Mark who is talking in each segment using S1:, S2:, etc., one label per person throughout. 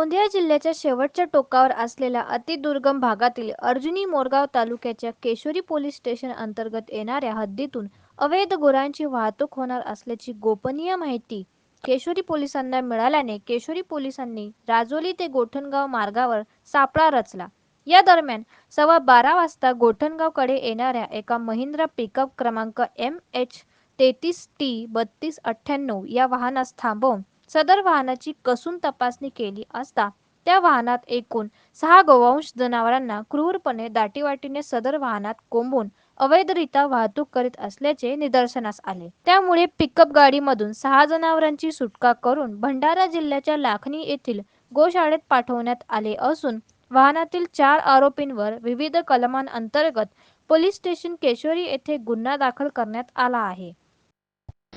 S1: गोंदिया जिल्ह्याच्या शेवटच्या टोकावर असलेल्या अतिदुर्गम भागातील अर्जुनी मोरगाव तालुक्याच्या केशोरी पोलीस स्टेशन अंतर्गत येणाऱ्या हद्दीतून अवैध गुरांची वाहतूक होणार असल्याची गोपनीय माहिती केशोरी पोलिसांना मिळाल्याने केशोरी पोलिसांनी राजोली ते गोठणगाव मार्गावर सापळा रचला. या दरम्यान सव्वा बारा वाजता गोठणगावकडे येणाऱ्या एका महिंद्रा पिकअप क्रमांक एम एच तेहतीस टी बत्तीस अठ्ठ्याण्णव या वाहनास थांबवून सदर वाहनाची कसून तपासणी केली असता त्या वाहनात एकूण सहा गोवंश जनावरांना क्रूरपणे दाटीवाटीने सदर वाहनात कोंबून अवैधरित्या वाहतूक करीत असल्याचे निदर्शनास आले. त्यामुळे पिकअप गाडीमधून सहा जनावरांची सुटका करून भंडारा जिल्ह्याच्या लाखणी येथील गोशाळेत पाठवण्यात आले असून वाहनातील चार आरोपींवर विविध कलमांअंतर्गत पोलीस स्टेशन केशोरी येथे गुन्हा दाखल करण्यात आला आहे.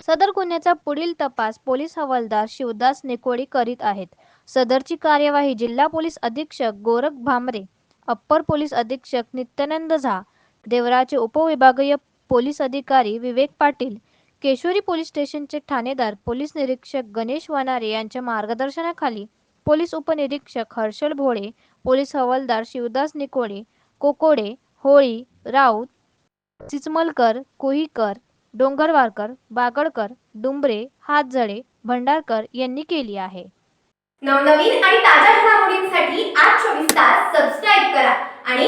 S1: सदर गुन्ह्याचा पुढील तपास पोलीस हवालदार शिवदास निकोळी करीत आहेत. सदरची कार्यवाही जिल्हा पोलीस अधीक्षक गोरख भामरे अप्पर पोलीस अधीक्षक नित्यानंद झा देवराचे उपविभागीय पोलीस अधिकारी विवेक पाटील केशोरी पोलीस स्टेशनचे ठाणेदार पोलीस निरीक्षक गणेश वनारे यांच्या मार्गदर्शनाखाली पोलीस उपनिरीक्षक हर्षल भोळे पोलीस हवालदार शिवदास निकोळे कोकोडे होळी राऊत चिचमलकर कोहीकर डोंगरवारकर बागडकर डुंबरे हातझडे भंडारकर यांनी केली आहे.
S2: नवनवीन आणि ताज्या घडामोडींसाठी आज चोवीस तास सबस्क्राईब करा आणि